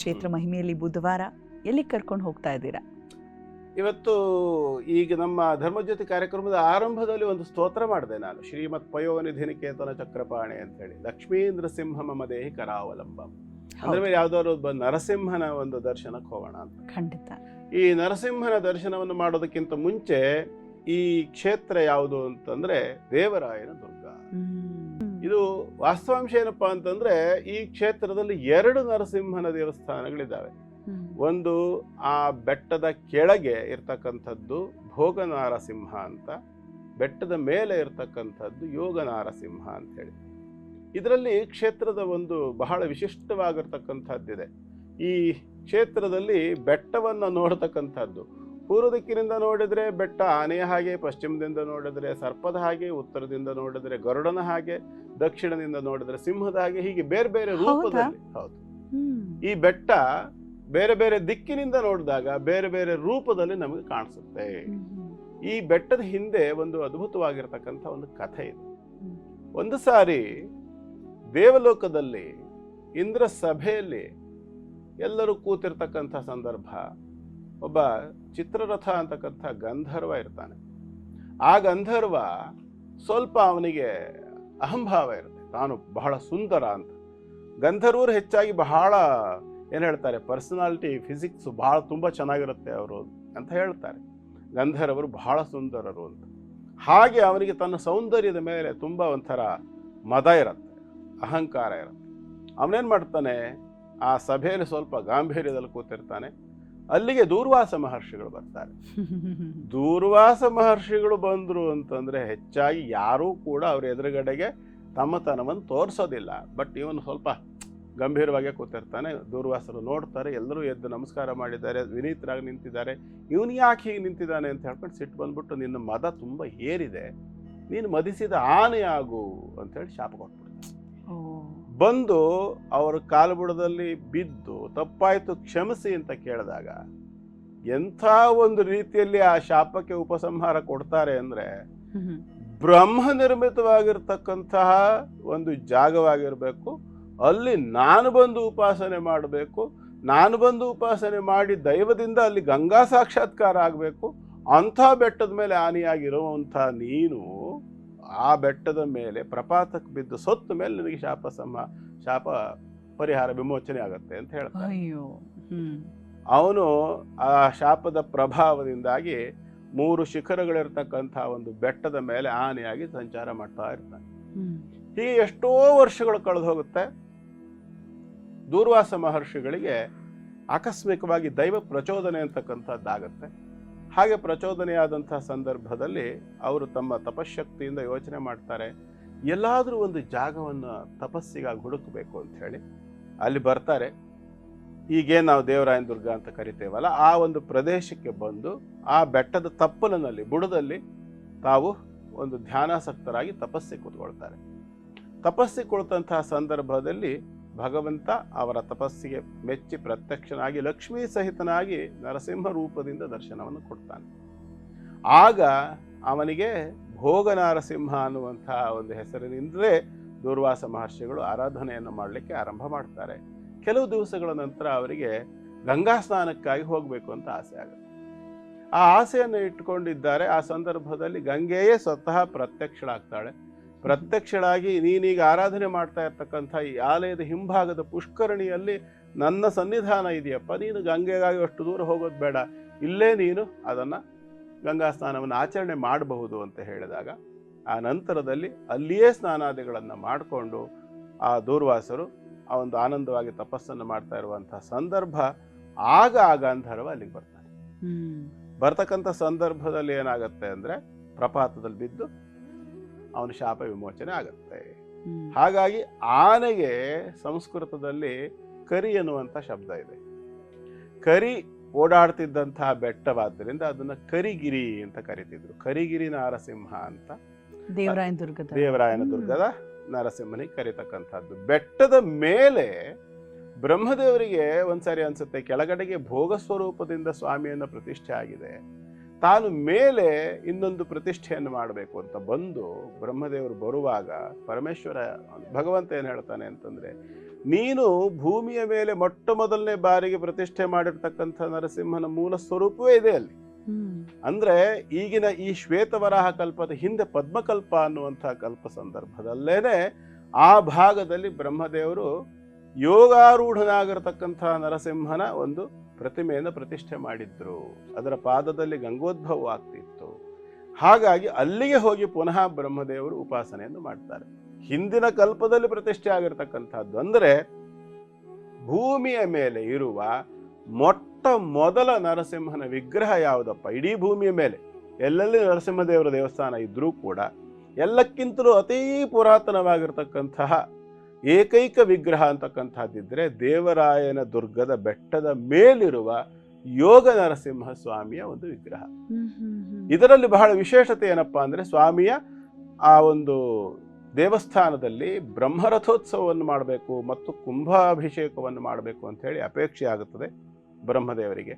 ಕ್ಷೇತ್ರ ಮಹಿಮೆಯಲ್ಲಿ ಬುಧವಾರ ಎಲ್ಲಿ ಕರ್ಕೊಂಡು ಹೋಗ್ತಾ ಇದ್ದೀರಾ? ಇವತ್ತು ಈಗ ನಮ್ಮ ಧರ್ಮಜ್ಯೋತಿ ಕಾರ್ಯಕ್ರಮದ ಆರಂಭದಲ್ಲಿ ಒಂದು ಸ್ತೋತ್ರ ಮಾಡಿದೆ ನಾನು. ಶ್ರೀಮತ್ ಪಯೋನಿಧಿ ನಿಕೇತನ ಚಕ್ರಪಾಣಿ ಅಂತ ಹೇಳಿ. ಲಕ್ಷ್ಮೀಂದ್ರ ಸಿಂಹ ಮಮ ದೇಹಿ ಕರಾವಲಂಬ. ಅಂದ್ರೆ ಮೇಲೆ ಯಾವ್ದಾದ್ರು ಒಬ್ಬ ನರಸಿಂಹನ ಒಂದು ದರ್ಶನಕ್ಕೆ ಹೋಗೋಣ ಅಂತ. ಖಂಡಿತ. ಈ ನರಸಿಂಹನ ದರ್ಶನವನ್ನು ಮಾಡೋದಕ್ಕಿಂತ ಮುಂಚೆ ಈ ಕ್ಷೇತ್ರ ಯಾವುದು ಅಂತಂದ್ರೆ ದೇವರಾಯನ ದುರ್ಗ. ಇದು ವಾಸ್ತವಾಂಶ ಏನಪ್ಪ ಅಂತಂದ್ರೆ ಈ ಕ್ಷೇತ್ರದಲ್ಲಿ ಎರಡು ನರಸಿಂಹನ ದೇವಸ್ಥಾನಗಳಿದ್ದಾವೆ. ಒಂದು ಆ ಬೆಟ್ಟದ ಕೆಳಗೆ ಇರ್ತಕ್ಕಂಥದ್ದು ಭೋಗ ನಾರಸಿಂಹ ಅಂತ ಬೆಟ್ಟದ ಮೇಲೆ ಇರ್ತಕ್ಕಂಥದ್ದು ಯೋಗ ನಾರಸಿಂಹ ಅಂತ ಹೇಳಿ. ಇದರಲ್ಲಿ ಕ್ಷೇತ್ರದ ಒಂದು ಬಹಳ ವಿಶಿಷ್ಟವಾಗಿರ್ತಕ್ಕಂಥದ್ದಿದೆ. ಈ ಕ್ಷೇತ್ರದಲ್ಲಿ ಬೆಟ್ಟವನ್ನು ನೋಡತಕ್ಕಂಥದ್ದು ಪೂರ್ವ ದಿಕ್ಕಿನಿಂದ ನೋಡಿದರೆ ಬೆಟ್ಟ ಆನೆಯ ಹಾಗೆ ಪಶ್ಚಿಮದಿಂದ ನೋಡಿದರೆ ಸರ್ಪದ ಹಾಗೆ ಉತ್ತರದಿಂದ ನೋಡಿದರೆ ಗರುಡನ ಹಾಗೆ ದಕ್ಷಿಣದಿಂದ ನೋಡಿದರೆ ಸಿಂಹದ ಹಾಗೆ ಹೀಗೆ ಬೇರೆ ಬೇರೆ ರೂಪದಲ್ಲಿ. ಹೌದು. ಈ ಬೆಟ್ಟ ಬೇರೆ ಬೇರೆ ದಿಕ್ಕಿನಿಂದ ನೋಡಿದಾಗ ಬೇರೆ ಬೇರೆ ರೂಪದಲ್ಲಿ ನಮಗೆ ಕಾಣಿಸುತ್ತೆ. ಈ ಬೆಟ್ಟದ ಹಿಂದೆ ಒಂದು ಅದ್ಭುತವಾಗಿರ್ತಕ್ಕಂಥ ಒಂದು ಕಥೆ ಇದೆ. ಒಂದು ಸಾರಿ ದೇವಲೋಕದಲ್ಲಿ ಇಂದ್ರ ಸಭೆಯಲ್ಲಿ ಎಲ್ಲರೂ ಕೂತಿರ್ತಕ್ಕಂಥ ಸಂದರ್ಭ ಒಬ್ಬ ಚಿತ್ರರಥ ಅಂತಕ್ಕಂಥ ಗಂಧರ್ವ ಇರ್ತಾನೆ. ಆ ಗಂಧರ್ವ ಸ್ವಲ್ಪ ಅವನಿಗೆ ಅಹಂಭಾವ ಇರುತ್ತೆ. ತಾನು ಬಹಳ ಸುಂದರ ಅಂತ. ಗಂಧರ್ವರು ಹೆಚ್ಚಾಗಿ ಬಹಳ ಏನು ಹೇಳ್ತಾರೆ, ಪರ್ಸನಾಲಿಟಿ, ಫಿಸಿಕ್ಸ್ ಬಹಳ ತುಂಬ ಚೆನ್ನಾಗಿರುತ್ತೆ ಅವರು ಅಂತ ಹೇಳ್ತಾರೆ. ಗಂಧರ್ವರು ಬಹಳ ಸುಂದರರು ಅಂತ. ಹಾಗೆ ಅವನಿಗೆ ತನ್ನ ಸೌಂದರ್ಯದ ಮೇಲೆ ತುಂಬ ಒಂಥರ ಮದ ಇರುತ್ತೆ, ಅಹಂಕಾರ ಇರುತ್ತೆ. ಅವನೇನು ಮಾಡ್ತಾನೆ, ಆ ಸಭೆಯಲ್ಲಿ ಸ್ವಲ್ಪ ಗಾಂಭೀರ್ಯದಲ್ಲಿ ಕೂತಿರ್ತಾನೆ. ಅಲ್ಲಿಗೆ ದೂರ್ವಾಸ ಮಹರ್ಷಿಗಳು ಬರ್ತಾರೆ. ದೂರ್ವಾಸ ಮಹರ್ಷಿಗಳು ಬಂದರು ಅಂತಂದ್ರೆ ಹೆಚ್ಚಾಗಿ ಯಾರೂ ಕೂಡ ಅವ್ರ ಎದುರುಗಡೆಗೆ ತಮ್ಮತನವನ್ನು ತೋರಿಸೋದಿಲ್ಲ. ಬಟ್ ಇವನು ಸ್ವಲ್ಪ ಗಂಭೀರವಾಗಿ ಕೂತಿರ್ತಾನೆ. ದೂರ್ವಾಸರು ನೋಡ್ತಾರೆ, ಎಲ್ಲರೂ ಎದ್ದು ನಮಸ್ಕಾರ ಮಾಡಿದ್ದಾರೆ, ವಿನೀತರಾಗಿ ನಿಂತಿದ್ದಾರೆ. ಇವನು ಯಾಕೆ ಹೀಗೆ ನಿಂತಿದ್ದಾನೆ ಅಂತ ಹೇಳ್ಕೊಂಡು ಸಿಟ್ಟು ಬಂದ್ಬಿಟ್ಟು, ನಿನ್ನ ಮದ ತುಂಬ ಏರಿದೆ. ನೀನು ಮದಿಸಿದ ಆನೆ ಆಗು ಅಂತೇಳಿ ಶಾಪ ಕೊಟ್ಬಿಡ್ತಾನೆ. ಓ. ಬಂದು ಅವರ ಕಾಲುಬುಡದಲ್ಲಿ ಬಿದ್ದು ತಪ್ಪಾಯಿತು ಕ್ಷಮಿಸಿ ಅಂತ ಕೇಳಿದಾಗ ಎಂಥ ಒಂದು ರೀತಿಯಲ್ಲಿ ಆ ಶಾಪಕ್ಕೆ ಉಪಸಂಹಾರ ಕೊಡ್ತಾರೆ ಅಂದರೆ ಹ್ಮ್. ಬ್ರಹ್ಮ ನಿರ್ಮಿತವಾಗಿರ್ತಕ್ಕಂತಹ ಒಂದು ಜಾಗವಾಗಿರಬೇಕು ಅಲ್ಲಿ ನಾನು ಬಂದು ಉಪಾಸನೆ ಮಾಡಬೇಕು ನಾನು ಬಂದು ಉಪಾಸನೆ ಮಾಡಿ ದೈವದಿಂದ ಅಲ್ಲಿ ಗಂಗಾ ಸಾಕ್ಷಾತ್ಕಾರ ಆಗಬೇಕು ಅಂಥ ಬೆಟ್ಟದ ಮೇಲೆ ಆನೆಯಾಗಿರುವಂಥ ನೀನು ಆ ಬೆಟ್ಟದ ಮೇಲೆ ಪ್ರಪಾತಕ್ಕೆ ಬಿದ್ದು ಸೊತ್ತ ಮೇಲೆ ನಿನಗೆ ಶಾಪ ಸಮ ಶಾಪ ಪರಿಹಾರ ವಿಮೋಚನೆ ಆಗುತ್ತೆ ಅಂತ ಹೇಳ್ತಾರೆ. ಅಯ್ಯೋ ಹ್ಮ್. ಅವನು ಆ ಶಾಪದ ಪ್ರಭಾವದಿಂದಾಗಿ ಮೂರು ಶಿಖರಗಳಿರ್ತಕ್ಕಂಥ ಒಂದು ಬೆಟ್ಟದ ಮೇಲೆ ಆನೆಯಾಗಿ ಸಂಚಾರ ಮಾಡ್ತಾ ಇರ್ತಾನೆ. ಹೀಗೆ ಎಷ್ಟೋ ವರ್ಷಗಳು ಕಳೆದು ಹೋಗುತ್ತೆ. ದೂರ್ವಾಸ ಮಹರ್ಷಿಗಳಿಗೆ ಆಕಸ್ಮಿಕವಾಗಿ ದೈವ ಪ್ರಚೋದನೆ ಅಂತಕ್ಕಂಥದ್ದಾಗತ್ತೆ. ಹಾಗೆ ಪ್ರಚೋದನೆಯಾದಂಥ ಸಂದರ್ಭದಲ್ಲಿ ಅವರು ತಮ್ಮ ತಪಶಕ್ತಿಯಿಂದ ಯೋಚನೆ ಮಾಡ್ತಾರೆ, ಎಲ್ಲಾದರೂ ಒಂದು ಜಾಗವನ್ನು ತಪಸ್ಸಿಗಾಗಿ ಹುಡುಕಬೇಕು ಅಂತ ಹೇಳಿ. ಅಲ್ಲಿ ಬರ್ತಾರೆ. ಈಗೇನು ನಾವು ದೇವರಾಯನ ದುರ್ಗ ಅಂತ ಕರಿತೇವಲ್ಲ, ಆ ಒಂದು ಪ್ರದೇಶಕ್ಕೆ ಬಂದು ಆ ಬೆಟ್ಟದ ತಪ್ಪಲಿನಲ್ಲಿ, ಬುಡದಲ್ಲಿ ತಾವು ಒಂದು ಧ್ಯಾನಾಸಕ್ತರಾಗಿ ತಪಸ್ಸಿ ಕೂತ್ಕೊಳ್ತಾರೆ. ತಪಸ್ಸಿ ಕುಳಿತಂತಹ ಸಂದರ್ಭದಲ್ಲಿ ಭಗವಂತ ಅವರ ತಪಸ್ಸಿಗೆ ಮೆಚ್ಚಿ ಪ್ರತ್ಯಕ್ಷನಾಗಿ ಲಕ್ಷ್ಮೀ ಸಹಿತನಾಗಿ ನರಸಿಂಹ ರೂಪದಿಂದ ದರ್ಶನವನ್ನು ಕೊಡ್ತಾನೆ. ಆಗ ಅವನಿಗೆ ಭೋಗ ನರಸಿಂಹ ಅನ್ನುವಂತಹ ಒಂದು ಹೆಸರಿನಿಂದಲೇ ದುರ್ವಾಸ ಮಹರ್ಷಿಗಳು ಆರಾಧನೆಯನ್ನು ಮಾಡಲಿಕ್ಕೆ ಆರಂಭ ಮಾಡ್ತಾರೆ. ಕೆಲವು ದಿವಸಗಳ ನಂತರ ಅವರಿಗೆ ಗಂಗಾ ಸ್ನಾನಕ್ಕಾಗಿ ಹೋಗಬೇಕು ಅಂತ ಆಸೆ ಆಗುತ್ತೆ. ಆ ಆಸೆಯನ್ನು ಇಟ್ಟುಕೊಂಡಿದ್ದಾರೆ. ಆ ಸಂದರ್ಭದಲ್ಲಿ ಗಂಗೆಯೇ ಸ್ವತಃ ಪ್ರತ್ಯಕ್ಷಳಾಗ್ತಾಳೆ. ಪ್ರತ್ಯಕ್ಷಳಾಗಿ ನೀನೀಗ ಆರಾಧನೆ ಮಾಡ್ತಾ ಇರ್ತಕ್ಕಂಥ ಈ ಆಲಯದ ಹಿಂಭಾಗದ ಪುಷ್ಕರಣಿಯಲ್ಲಿ ನನ್ನ ಸನ್ನಿಧಾನ ಇದೆಯಪ್ಪ. ನೀನು ಗಂಗೆಗಾಗಿ ಅಷ್ಟು ದೂರ ಹೋಗೋದು ಬೇಡ. ಇಲ್ಲೇ ನೀನು ಅದನ್ನು ಗಂಗಾ ಸ್ನಾನವನ್ನು ಆಚರಣೆ ಮಾಡಬಹುದು ಅಂತ ಹೇಳಿದಾಗ ಆ ನಂತರದಲ್ಲಿ ಅಲ್ಲಿಯೇ ಸ್ನಾನಾದಿಗಳನ್ನು ಮಾಡಿಕೊಂಡು ಆ ದೂರ್ವಾಸರು ಆ ಒಂದು ಆನಂದವಾಗಿ ತಪಸ್ಸನ್ನು ಮಾಡ್ತಾ ಇರುವಂತಹ ಸಂದರ್ಭ ಆಗ ಆ ಗಾಂಧರ್ವ ಅಲ್ಲಿಗೆ ಬರ್ತಾನೆ. ಬರ್ತಕ್ಕಂಥ ಸಂದರ್ಭದಲ್ಲಿ ಏನಾಗುತ್ತೆ ಅಂದರೆ ಪ್ರಪಾತದಲ್ಲಿ ಬಿದ್ದು ಅವನ ಶಾಪ ವಿಮೋಚನೆ ಆಗುತ್ತೆ. ಹಾಗಾಗಿ ಆನೆಗೆ ಸಂಸ್ಕೃತದಲ್ಲಿ ಕರಿ ಎನ್ನುವಂಥ ಶಬ್ದ ಇದೆ. ಕರಿ ಓಡಾಡ್ತಿದ್ದಂತಹ ಬೆಟ್ಟವಾದ್ದರಿಂದ ಅದನ್ನ ಕರಿಗಿರಿ ಅಂತ ಕರಿತಿದ್ರು. ಕರಿಗಿರಿ ನಾರಸಿಂಹ ಅಂತ. ದೇವರಾಯನ ದುರ್ಗದ. ದೇವರಾಯನ ದುರ್ಗದ ನರಸಿಂಹನಿಗೆ ಕರಿತಕ್ಕಂಥದ್ದು. ಬೆಟ್ಟದ ಮೇಲೆ ಬ್ರಹ್ಮದೇವರಿಗೆ ಒಂದ್ಸರಿ ಅನ್ಸುತ್ತೆ ಕೆಳಗಡೆಗೆ ಭೋಗ ಸ್ವರೂಪದಿಂದ ಸ್ವಾಮಿಯನ್ನು ಪ್ರತಿಷ್ಠೆ ಆಗಿದೆ. ತಾನು ಮೇಲೆ ಇನ್ನೊಂದು ಪ್ರತಿಷ್ಠೆಯನ್ನು ಮಾಡಬೇಕು ಅಂತ ಬಂದು ಬ್ರಹ್ಮದೇವರು ಬರುವಾಗ ಪರಮೇಶ್ವರ ಭಗವಂತ ಏನು ಹೇಳ್ತಾನೆ ಅಂತಂದ್ರೆ ನೀನು ಭೂಮಿಯ ಮೇಲೆ ಮೊಟ್ಟ ಮೊದಲನೇ ಬಾರಿಗೆ ಪ್ರತಿಷ್ಠೆ ಮಾಡಿರ್ತಕ್ಕಂಥ ನರಸಿಂಹನ ಮೂಲ ಸ್ವರೂಪವೇ ಇದೆ ಅಲ್ಲಿ. ಅಂದ್ರೆ ಈಗಿನ ಈ ಶ್ವೇತವರಾಹ ಕಲ್ಪದ ಹಿಂದೆ ಪದ್ಮಕಲ್ಪ ಅನ್ನುವಂತಹ ಕಲ್ಪ ಸಂದರ್ಭದಲ್ಲೇನೆ ಆ ಭಾಗದಲ್ಲಿ ಬ್ರಹ್ಮದೇವರು ಯೋಗಾರೂಢನಾಗಿರತಕ್ಕಂತಹ ನರಸಿಂಹನ ಒಂದು ಪ್ರತಿಮೆಯನ್ನು ಪ್ರತಿಷ್ಠೆ ಮಾಡಿದ್ರು. ಅದರ ಪಾದದಲ್ಲಿ ಗಂಗೋದ್ಭವ ಆಗ್ತಿತ್ತು. ಹಾಗಾಗಿ ಅಲ್ಲಿಗೆ ಹೋಗಿ ಪುನಃ ಬ್ರಹ್ಮದೇವರು ಉಪಾಸನೆಯನ್ನು ಮಾಡ್ತಾರೆ. ಹಿಂದಿನ ಕಲ್ಪದಲ್ಲಿ ಪ್ರತಿಷ್ಠೆ ಆಗಿರ್ತಕ್ಕಂಥದ್ದು ಅಂದರೆ ಭೂಮಿಯ ಮೇಲೆ ಇರುವ ಮೊಟ್ಟ ಮೊದಲ ನರಸಿಂಹನ ವಿಗ್ರಹ ಯಾವುದಪ್ಪ? ಇಡೀ ಭೂಮಿಯ ಮೇಲೆ. ಎಲ್ಲೆಲ್ಲಿ ನರಸಿಂಹದೇವರ ದೇವಸ್ಥಾನ ಇದ್ರೂ ಕೂಡ ಎಲ್ಲಕ್ಕಿಂತಲೂ ಅತೀ ಪುರಾತನವಾಗಿರ್ತಕ್ಕಂತಹ ಏಕೈಕ ವಿಗ್ರಹ ಅಂತಕ್ಕಂಥದ್ದಿದ್ರೆ ದೇವರಾಯನ ದುರ್ಗದ ಬೆಟ್ಟದ ಮೇಲಿರುವ ಯೋಗ ನರಸಿಂಹ ಸ್ವಾಮಿಯ ಒಂದು ವಿಗ್ರಹ ಇದರಲ್ಲಿ ಬಹಳ ವಿಶೇಷತೆ ಏನಪ್ಪಾ ಅಂದ್ರೆ ಸ್ವಾಮಿಯ ಆ ಒಂದು ದೇವಸ್ಥಾನದಲ್ಲಿ ಬ್ರಹ್ಮರಥೋತ್ಸವವನ್ನು ಮಾಡಬೇಕು ಮತ್ತು ಕುಂಭಾಭಿಷೇಕವನ್ನು ಮಾಡಬೇಕು ಅಂತ ಹೇಳಿ ಅಪೇಕ್ಷೆ ಆಗುತ್ತದೆ ಬ್ರಹ್ಮದೇವರಿಗೆ.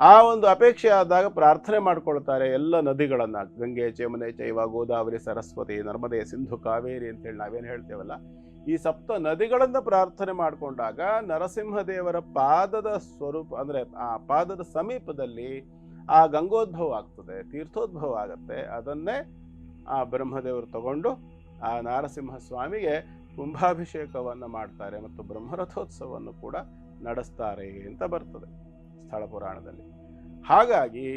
ಆ ಒಂದು ಅಪೇಕ್ಷೆ ಆದಾಗ ಪ್ರಾರ್ಥನೆ ಮಾಡ್ಕೊಳ್ತಾರೆ ಎಲ್ಲ ನದಿಗಳನ್ನ ಗಂಗೆ ಚೇಮನೆ ಚೈವ ಗೋದಾವರಿ ಸರಸ್ವತಿ ನರ್ಮದೆ ಸಿಂಧು ಕಾವೇರಿ ಅಂತೇಳಿ ನಾವೇನು ಹೇಳ್ತೇವಲ್ಲ ಈ ಸಪ್ತ ನದಿಗಳನ್ನು ಪ್ರಾರ್ಥನೆ ಮಾಡಿಕೊಂಡಾಗ ನರಸಿಂಹದೇವರ ಪಾದದ ಸ್ವರೂಪ, ಅಂದರೆ ಆ ಪಾದದ ಸಮೀಪದಲ್ಲಿ ಆ ಗಂಗೋದ್ಭವ ಆಗ್ತದೆ, ತೀರ್ಥೋದ್ಭವ ಆಗುತ್ತೆ. ಅದನ್ನೇ ಆ ಬ್ರಹ್ಮದೇವರು ತಗೊಂಡು ಆ ನಾರಸಿಂಹ ಸ್ವಾಮಿಗೆ ಕುಂಭಾಭಿಷೇಕವನ್ನು ಮಾಡ್ತಾರೆ ಮತ್ತು ಬ್ರಹ್ಮರಥೋತ್ಸವವನ್ನು ಕೂಡ ನಡೆಸ್ತಾರೆ ಅಂತ ಬರ್ತದೆ ಸ್ಥಳ ಪುರಾಣದಲ್ಲಿ. ಹಾಗಾಗಿ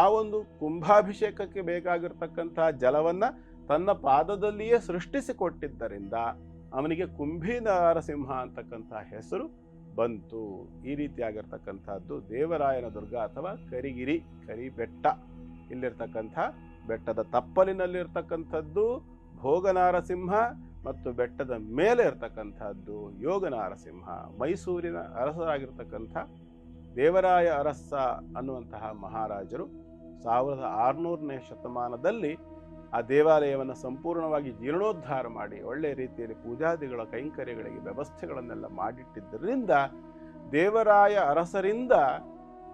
ಆ ಒಂದು ಕುಂಭಾಭಿಷೇಕಕ್ಕೆ ಬೇಕಾಗಿರ್ತಕ್ಕಂತಹ ಜಲವನ್ನು ತನ್ನ ಪಾದದಲ್ಲಿಯೇ ಸೃಷ್ಟಿಸಿಕೊಟ್ಟಿದ್ದರಿಂದ ಅವನಿಗೆ ಕುಂಭಿ ನರಸಿಂಹ ಅಂತಕ್ಕಂಥ ಹೆಸರು ಬಂತು. ಈ ರೀತಿಯಾಗಿರ್ತಕ್ಕಂಥದ್ದು ದೇವರಾಯನ ದುರ್ಗ ಅಥವಾ ಕರಿಗಿರಿ, ಕರಿಬೆಟ್ಟ. ಇಲ್ಲಿರ್ತಕ್ಕಂಥ ಬೆಟ್ಟದ ತಪ್ಪಲಿನಲ್ಲಿರ್ತಕ್ಕಂಥದ್ದು ಭೋಗನಾರಸಿಂಹ ಮತ್ತು ಬೆಟ್ಟದ ಮೇಲೆ ಇರ್ತಕ್ಕಂಥದ್ದು ಯೋಗನಾರಸಿಂಹ ಮೈಸೂರಿನ ಅರಸರಾಗಿರ್ತಕ್ಕಂಥ ದೇವರಾಯ ಅರಸ ಅನ್ನುವಂತಹ ಮಹಾರಾಜರು ಸಾವಿರದ ಆರುನೂರನೇ ಶತಮಾನದಲ್ಲಿ ಆ ದೇವಾಲಯವನ್ನು ಸಂಪೂರ್ಣವಾಗಿ ಜೀರ್ಣೋದ್ಧಾರ ಮಾಡಿ ಒಳ್ಳೆಯ ರೀತಿಯಲ್ಲಿ ಪೂಜಾದಿಗಳ ಕೈಂಕರ್ಯಗಳಿಗೆ ವ್ಯವಸ್ಥೆಗಳನ್ನೆಲ್ಲ ಮಾಡಿಟ್ಟಿದ್ದರಿಂದ ದೇವರಾಯ ಅರಸರಿಂದ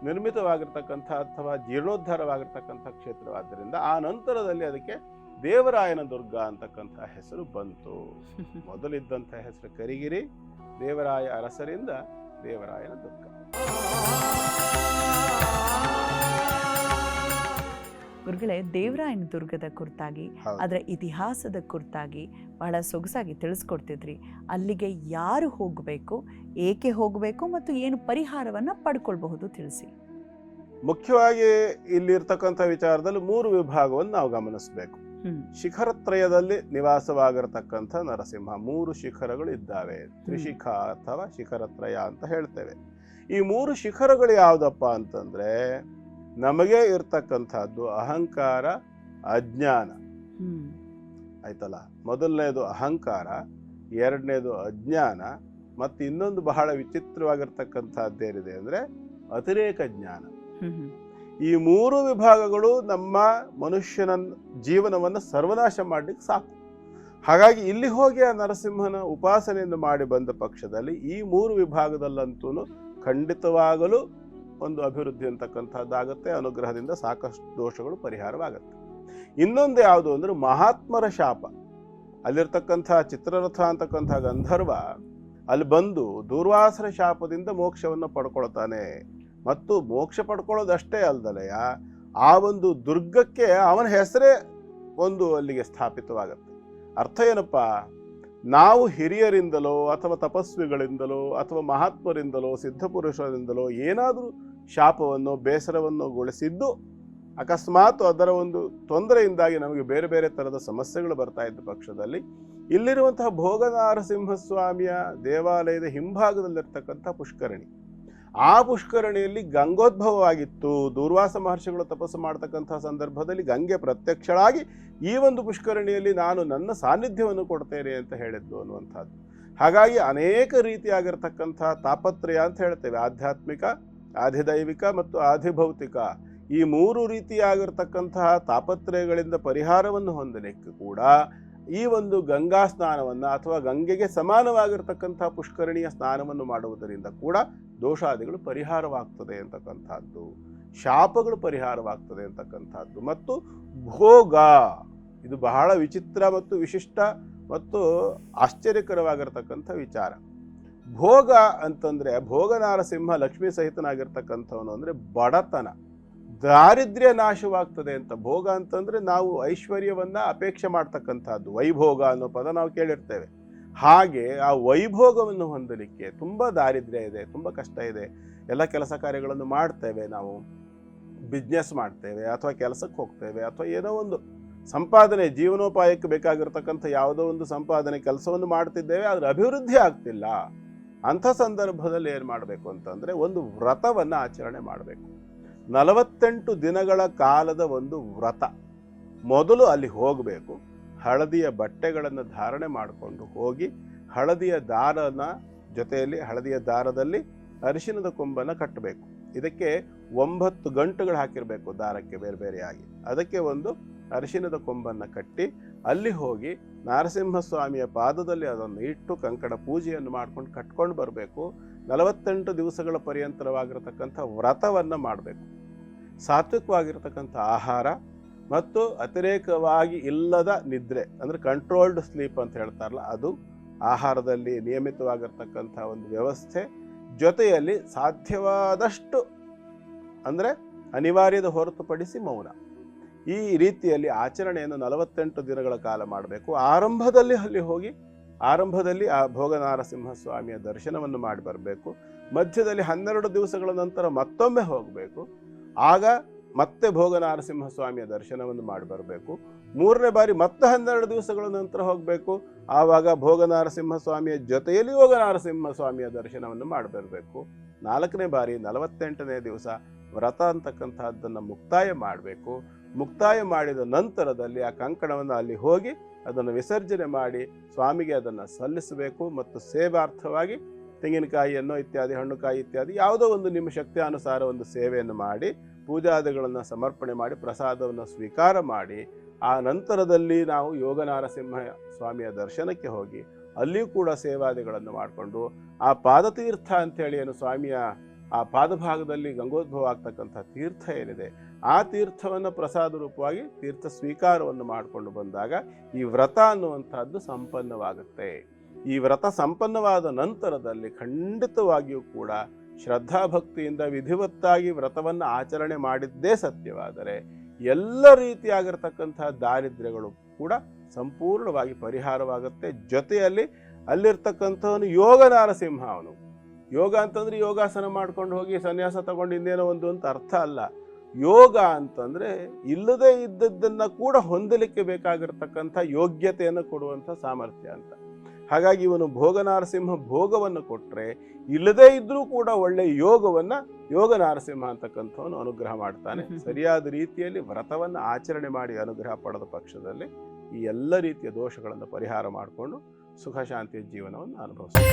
ನಿರ್ಮಿತವಾಗಿರ್ತಕ್ಕಂಥ ಅಥವಾ ಜೀರ್ಣೋದ್ಧಾರವಾಗಿರ್ತಕ್ಕಂಥ ಕ್ಷೇತ್ರವಾದ್ದರಿಂದ ಆ ನಂತರದಲ್ಲಿ ಅದಕ್ಕೆ ದೇವರಾಯನ ದುರ್ಗ ಅಂತಕ್ಕಂಥ ಹೆಸರು ಬಂತು. ಮೊದಲಿದ್ದಂಥ ಹೆಸರು ಕರಿಗಿರಿ ದೇವರಾಯ ಅರಸರಿಂದ ದೇವರಾಯನ ದುರ್ಗ. ಗುರುಗಳೇ ದೇವರಾಯನ ದುರ್ಗದ ಕುರಿತಾಗಿ ಅದರ ಇತಿಹಾಸದ ಕುರಿತಾಗಿ ಬಹಳ ಸೊಗಸಾಗಿ ತಿಳಿಸ್ಕೊಡ್ತಿದ್ರಿ. ಅಲ್ಲಿಗೆ ಯಾರು ಹೋಗಬೇಕು ಏಕೆ ಹೋಗಬೇಕು ಮತ್ತು ಏನು ಪರಿಹಾರವನ್ನು ಪಡ್ಕೊಳ್ಬಹುದು ತಿಳಿಸಿ. ಮುಖ್ಯವಾಗಿ ಇಲ್ಲಿರ್ತಕ್ಕಂಥ ವಿಚಾರದಲ್ಲಿ ಮೂರು ವಿಭಾಗವನ್ನು ನಾವು ಗಮನಿಸಬೇಕು. ಶಿಖರತ್ರಯದಲ್ಲಿ ನಿವಾಸವಾಗಿರತಕ್ಕಂಥ ನರಸಿಂಹ ಮೂರು ಶಿಖರಗಳು ಇದ್ದಾವೆ. ತ್ರಿಶಿಖ ಅಥವಾ ಶಿಖರತ್ರಯ ಅಂತ ಹೇಳ್ತೇವೆ. ಈ ಮೂರು ಶಿಖರಗಳು ಯಾವುದಪ್ಪ ಅಂತಂದ್ರೆ ನಮಗೆ ಇರ್ತಕ್ಕಂಥದ್ದು ಅಹಂಕಾರ ಅಜ್ಞಾನ. ಆಯ್ತಲ್ಲ? ಮೊದಲನೇದು ಅಹಂಕಾರ ಎರಡನೇದು ಅಜ್ಞಾನ ಮತ್ತು ಇನ್ನೊಂದು ಬಹಳ ವಿಚಿತ್ರವಾಗಿರ್ತಕ್ಕಂಥದ್ದೇನಿದೆ ಅಂದ್ರೆ ಅತಿರೇಕ ಜ್ಞಾನ. ಈ ಮೂರು ವಿಭಾಗಗಳು ನಮ್ಮ ಮನುಷ್ಯನ ಜೀವನವನ್ನು ಸರ್ವನಾಶ ಮಾಡಲಿಕ್ಕೆ ಸಾಕು. ಹಾಗಾಗಿ ಇಲ್ಲಿ ಹೋಗಿ ಆ ನರಸಿಂಹನ ಉಪಾಸನೆಯನ್ನು ಮಾಡಿ ಬಂದ ಪಕ್ಷದಲ್ಲಿ ಈ ಮೂರು ವಿಭಾಗದಲ್ಲಂತೂ ಖಂಡಿತವಾಗಲು ಒಂದು ಅಭಿವೃದ್ಧಿ ಅಂತಕ್ಕಂಥದ್ದಾಗತ್ತೆ ಅನುಗ್ರಹದಿಂದ ಸಾಕಷ್ಟು ದೋಷಗಳು ಪರಿಹಾರವಾಗತ್ತೆ. ಇನ್ನೊಂದು ಯಾವುದು ಅಂದರೆ ಮಹಾತ್ಮರ ಶಾಪ. ಅಲ್ಲಿರ್ತಕ್ಕಂಥ ಚಿತ್ರರಥ ಅಂತಕ್ಕಂಥ ಗಂಧರ್ವ ಅಲ್ಲಿ ಬಂದು ದುರ್ವಾಸರ ಶಾಪದಿಂದ ಮೋಕ್ಷವನ್ನು ಪಡ್ಕೊಳ್ತಾನೆ. ಮತ್ತು ಮೋಕ್ಷ ಪಡ್ಕೊಳ್ಳೋದಷ್ಟೇ ಅಲ್ದಲೆಯ ಆ ಒಂದು ದುರ್ಗಕ್ಕೆ ಅವನ ಹೆಸರೇ ಒಂದು ಅಲ್ಲಿಗೆ ಸ್ಥಾಪಿತವಾಗುತ್ತೆ. ಅರ್ಥ ಏನಪ್ಪ? ನಾವು ಹಿರಿಯರಿಂದಲೋ ಅಥವಾ ತಪಸ್ವಿಗಳಿಂದಲೋ ಅಥವಾ ಮಹಾತ್ಮರಿಂದಲೋ, ಸಿದ್ಧಪುರುಷರಿಂದಲೋ ಏನಾದರೂ ಶಾಪವನ್ನು, ಬೇಸರವನ್ನು ಗೊಳಿಸಿದ್ದು, ಅಕಸ್ಮಾತ್ ಅದರ ಒಂದು ತೊಂದರೆಯಿಂದಾಗಿ ನಮಗೆ ಬೇರೆ ಬೇರೆ ಥರದ ಸಮಸ್ಯೆಗಳು ಬರ್ತಾ ಇದ್ದ ಪಕ್ಷದಲ್ಲಿ, ಇಲ್ಲಿರುವಂತಹ ಭೋಗನಾರಸಿಂಹ ಸ್ವಾಮಿಯ ದೇವಾಲಯದ ಹಿಂಭಾಗದಲ್ಲಿರ್ತಕ್ಕಂಥ ಪುಷ್ಕರಣಿ. ಆ ಪುಷ್ಕರಣಿಯಲ್ಲಿ ಗಂಗೋದ್ಭವವಾಗಿತ್ತು. ದೂರ್ವಾಸ ಮಹರ್ಷಿಗಳು ತಪಸ್ಸು ಮಾಡ್ತಕ್ಕಂಥ ಸಂದರ್ಭದಲ್ಲಿ ಗಂಗೆ ಪ್ರತ್ಯಕ್ಷಳಾಗಿ ಈ ಒಂದು ಪುಷ್ಕರಣಿಯಲ್ಲಿ ನಾನು ನನ್ನ ಸಾನ್ನಿಧ್ಯವನ್ನು ಕೊಡ್ತೇನೆ ಅಂತ ಹೇಳಿದ್ದು ಅನ್ನುವಂಥದ್ದು. ಹಾಗಾಗಿ ಅನೇಕ ರೀತಿಯಾಗಿರ್ತಕ್ಕಂಥ ತಾಪತ್ರಯ ಅಂತ ಹೇಳ್ತೇವೆ. ಆಧ್ಯಾತ್ಮಿಕ ಆಧಿದೈವಿಕ ಮತ್ತು ಆಧಿಭೌತಿಕ ಈ ಮೂರು ರೀತಿಯಾಗಿರ್ತಕ್ಕಂತಹ ತಾಪತ್ರಯಗಳಿಂದ ಪರಿಹಾರವನ್ನು ಹೊಂದಲಿಕ್ಕೆ ಕೂಡ ಈ ಒಂದು ಗಂಗಾ ಸ್ನಾನವನ್ನು ಅಥವಾ ಗಂಗೆಗೆ ಸಮಾನವಾಗಿರ್ತಕ್ಕಂಥ ಪುಷ್ಕರಣಿಯ ಸ್ನಾನವನ್ನು ಮಾಡುವುದರಿಂದ ಕೂಡ ದೋಷಾದಿಗಳು ಪರಿಹಾರವಾಗ್ತದೆ ಅಂತಕ್ಕಂಥದ್ದು. ಶಾಪಗಳು ಪರಿಹಾರವಾಗ್ತದೆ ಅಂತಕ್ಕಂಥದ್ದು. ಮತ್ತು ಭೋಗ, ಇದು ಬಹಳ ವಿಚಿತ್ರ ಮತ್ತು ವಿಶಿಷ್ಟ ಮತ್ತು ಆಶ್ಚರ್ಯಕರವಾಗಿರ್ತಕ್ಕಂಥ ವಿಚಾರ. ಭೋಗ ಅಂತಂದ್ರೆ ಭೋಗ ನಾರಸಿಂಹ ಲಕ್ಷ್ಮೀ ಸಹಿತನಾಗಿರ್ತಕ್ಕಂಥವನು ಅಂದ್ರೆ ಬಡತನ. ದಾರಿದ್ರ್ಯ ನಾಶವಾಗ್ತದೆ ಅಂತ ಭೋಗ ಅಂತಂದ್ರೆ ನಾವು ಐಶ್ವರ್ಯವನ್ನ ಅಪೇಕ್ಷೆ ಮಾಡ್ತಕ್ಕಂಥದ್ದು, ವೈಭೋಗ ಅನ್ನೋ ಪದ ನಾವು ಕೇಳಿರ್ತೇವೆ. ಹಾಗೆ ಆ ವೈಭೋಗವನ್ನು ಹೊಂದಲಿಕ್ಕೆ ತುಂಬ ದಾರಿದ್ರ್ಯ ಇದೆ, ತುಂಬ ಕಷ್ಟ ಇದೆ. ಎಲ್ಲ ಕೆಲಸ ಕಾರ್ಯಗಳನ್ನು ಮಾಡ್ತೇವೆ ನಾವು ಬಿಸ್ನೆಸ್ ಮಾಡ್ತೇವೆ ಅಥವಾ ಕೆಲಸಕ್ಕೆ ಹೋಗ್ತೇವೆ ಅಥವಾ ಏನೋ ಒಂದು ಸಂಪಾದನೆ, ಜೀವನೋಪಾಯಕ್ಕೆ ಬೇಕಾಗಿರ್ತಕ್ಕಂಥ ಯಾವುದೋ ಒಂದು ಸಂಪಾದನೆ, ಕೆಲಸವನ್ನು ಮಾಡ್ತಿದ್ದೇವೆ, ಆದರೆ ಅಭಿವೃದ್ಧಿ ಆಗ್ತಿಲ್ಲ. ಅಂಥ ಸಂದರ್ಭದಲ್ಲಿ ಏನು ಮಾಡಬೇಕು ಅಂತಂದರೆ ಒಂದು ವ್ರತವನ್ನು ಆಚರಣೆ ಮಾಡಬೇಕು. ನಲವತ್ತೆಂಟು ದಿನಗಳ ಕಾಲದ ಒಂದು ವ್ರತ. ಮೊದಲು ಅಲ್ಲಿ ಹೋಗಬೇಕು, ಹಳದಿಯ ಬಟ್ಟೆಗಳನ್ನು ಧಾರಣೆ ಮಾಡಿಕೊಂಡು ಹೋಗಿ, ಹಳದಿಯ ದಾರನ ಜೊತೆಯಲ್ಲಿ ಹಳದಿಯ ದಾರದಲ್ಲಿ ಅರಿಶಿನದ ಕೊಂಬನ್ನು ಕಟ್ಟಬೇಕು ಇದಕ್ಕೆ ಒಂಬತ್ತು ಗಂಟುಗಳು ಹಾಕಿರಬೇಕು ದಾರಕ್ಕೆ ಬೇರೆ ಬೇರೆಯಾಗಿ ಅದಕ್ಕೆ ಒಂದು ಅರಿಶಿನದ ಕೊಂಬನ್ನು ಕಟ್ಟಿ ಅಲ್ಲಿ ಹೋಗಿ ನರಸಿಂಹಸ್ವಾಮಿಯ ಪಾದದಲ್ಲಿ ಅದನ್ನು ಇಟ್ಟು ಕಂಕಣ ಪೂಜೆಯನ್ನು ಮಾಡ್ಕೊಂಡು ಕಟ್ಕೊಂಡು ಬರಬೇಕು. ನಲವತ್ತೆಂಟು ದಿವಸಗಳ ಪರ್ಯಂತರವಾಗಿರತಕ್ಕಂಥ ವ್ರತವನ್ನು ಮಾಡಬೇಕು. ಸಾತ್ವಿಕವಾಗಿರತಕ್ಕಂಥ ಆಹಾರ ಮತ್ತು ಅತಿರೇಕವಾಗಿ ಇಲ್ಲದ ನಿದ್ರೆ, ಅಂದರೆ ಕಂಟ್ರೋಲ್ಡ್ ಸ್ಲೀಪ್ ಅಂತ ಹೇಳ್ತಾರಲ್ಲ, ಅದು ಆಹಾರದಲ್ಲಿ ನಿಯಮಿತವಾಗಿರ್ತಕ್ಕಂಥ ಒಂದು ವ್ಯವಸ್ಥೆ. ಜೊತೆಯಲ್ಲಿ ಸಾಧ್ಯವಾದಷ್ಟು ಅಂದರೆ ಅನಿವಾರ್ಯದ ಹೊರತುಪಡಿಸಿ ಮೌನ. ಈ ರೀತಿಯಲ್ಲಿ ಆಚರಣೆಯನ್ನು ನಲವತ್ತೆಂಟು ದಿನಗಳ ಕಾಲ ಮಾಡಬೇಕು. ಆರಂಭದಲ್ಲಿ ಅಲ್ಲಿ ಹೋಗಿ, ಆರಂಭದಲ್ಲಿ ಆ ಭೋಗನಾರಸಿಂಹ ಸ್ವಾಮಿಯ ದರ್ಶನವನ್ನು ಮಾಡಿ ಬರಬೇಕು. ಮಧ್ಯದಲ್ಲಿ ಹನ್ನೆರಡು ದಿವಸಗಳ ನಂತರ ಮತ್ತೊಮ್ಮೆ ಹೋಗಬೇಕು. ಆಗ ಮತ್ತೆ ಭೋಗನಾರಸಿಂಹ ಸ್ವಾಮಿಯ ದರ್ಶನವನ್ನು ಮಾಡಿ ಬರಬೇಕು. ಮೂರನೇ ಬಾರಿ ಮತ್ತೆ ಹನ್ನೆರಡು ದಿವಸಗಳ ನಂತರ ಹೋಗಬೇಕು. ಆವಾಗ ಭೋಗನಾರಸಿಂಹ ಸ್ವಾಮಿಯ ಜೊತೆಯಲ್ಲಿ ಯೋಗನಾರಸಿಂಹ ಸ್ವಾಮಿಯ ದರ್ಶನವನ್ನು ಮಾಡಬರಬೇಕು. ನಾಲ್ಕನೇ ಬಾರಿ ನಲವತ್ತೆಂಟನೇ ದಿವಸ ವ್ರತ ಅಂತಕ್ಕಂಥದ್ದನ್ನು ಮುಕ್ತಾಯ ಮಾಡಬೇಕು. ಮುಕ್ತಾಯ ಮಾಡಿದ ನಂತರದಲ್ಲಿ ಆ ಕಂಕಣವನ್ನು ಅಲ್ಲಿ ಹೋಗಿ ಅದನ್ನು ವಿಸರ್ಜನೆ ಮಾಡಿ ಸ್ವಾಮಿಗೆ ಅದನ್ನು ಸಲ್ಲಿಸಬೇಕು ಮತ್ತು ಸೇವಾರ್ಥವಾಗಿ ತೆಂಗಿನಕಾಯಿಯನ್ನು ಇತ್ಯಾದಿ, ಹಣ್ಣುಕಾಯಿ ಇತ್ಯಾದಿ ಯಾವುದೋ ಒಂದು ನಿಮ್ಮ ಶಕ್ತಿ ಅನುಸಾರ ಒಂದು ಸೇವೆಯನ್ನು ಮಾಡಿ ಪೂಜಾದಿಗಳನ್ನು ಸಮರ್ಪಣೆ ಮಾಡಿ, ಪ್ರಸಾದವನ್ನು ಸ್ವೀಕಾರ ಮಾಡಿ, ಆ ನಂತರದಲ್ಲಿ ನಾವು ಯೋಗ ನಾರಸಿಂಹ ಸ್ವಾಮಿಯ ದರ್ಶನಕ್ಕೆ ಹೋಗಿ ಅಲ್ಲಿಯೂ ಕೂಡ ಸೇವಾದಿಗಳನ್ನು ಮಾಡಿಕೊಂಡು, ಆ ಪಾದತೀರ್ಥ ಅಂಥೇಳಿ ಏನು ಸ್ವಾಮಿಯ ಆ ಪಾದಭಾಗದಲ್ಲಿ ಗಂಗೋದ್ಭವ ಆಗ್ತಕ್ಕಂಥ ತೀರ್ಥ ಏನಿದೆ, ಆ ತೀರ್ಥವನ್ನು ಪ್ರಸಾದ ರೂಪವಾಗಿ ತೀರ್ಥ ಸ್ವೀಕಾರವನ್ನು ಮಾಡಿಕೊಂಡು ಬಂದಾಗ ಈ ವ್ರತ ಅನ್ನುವಂಥದ್ದು ಸಂಪನ್ನವಾಗುತ್ತೆ. ಈ ವ್ರತ ಸಂಪನ್ನವಾದ ನಂತರದಲ್ಲಿ ಖಂಡಿತವಾಗಿಯೂ ಕೂಡ ಶ್ರದ್ಧಾಭಕ್ತಿಯಿಂದ ವಿಧಿವತ್ತಾಗಿ ವ್ರತವನ್ನು ಆಚರಣೆ ಮಾಡಿದ್ದೇ ಸತ್ಯವಾದರೆ ಎಲ್ಲ ರೀತಿಯಾಗಿರ್ತಕ್ಕಂತಹ ದಾರಿದ್ರ್ಯಗಳು ಕೂಡ ಸಂಪೂರ್ಣವಾಗಿ ಪರಿಹಾರವಾಗುತ್ತೆ. ಜೊತೆಯಲ್ಲಿ ಅಲ್ಲಿರ್ತಕ್ಕಂಥವನು ಯೋಗ ನಾರಸಿಂಹ ಅವನು. ಯೋಗ ಅಂತಂದರೆ ಯೋಗಾಸನ ಮಾಡ್ಕೊಂಡು ಹೋಗಿ ಸನ್ಯಾಸ ತಗೊಂಡು ಇನ್ನೇನೋ ಒಂದು ಅಂತ ಅರ್ಥ ಅಲ್ಲ. ಯೋಗ ಅಂತಂದರೆ ಇಲ್ಲದೇ ಇದ್ದದ್ದನ್ನು ಕೂಡ ಹೊಂದಲಿಕ್ಕೆ ಬೇಕಾಗಿರ್ತಕ್ಕಂಥ ಯೋಗ್ಯತೆಯನ್ನು ಕೊಡುವಂಥ ಸಾಮರ್ಥ್ಯ ಅಂತ. ಹಾಗಾಗಿ ಇವನು ಭೋಗ ನಾರಸಿಂಹ ಭೋಗವನ್ನು ಕೊಟ್ಟರೆ ಇಲ್ಲದೇ ಇದ್ರೂ ಕೂಡ ಒಳ್ಳೆ ಯೋಗವನ್ನ ಯೋಗ ನಾರಸಿಂಹ ಅಂತಕ್ಕಂಥವನು ಅನುಗ್ರಹ ಮಾಡ್ತಾನೆ. ಸರಿಯಾದ ರೀತಿಯಲ್ಲಿ ವ್ರತವನ್ನು ಆಚರಣೆ ಮಾಡಿ ಅನುಗ್ರಹ ಪಡೆದ ಪಕ್ಷದಲ್ಲಿ ಈ ಎಲ್ಲ ರೀತಿಯ ದೋಷಗಳನ್ನು ಪರಿಹಾರ ಮಾಡಿಕೊಂಡು ಸುಖ ಶಾಂತಿಯ ಜೀವನವನ್ನು ಅನುಭವಿಸ್ತಾರೆ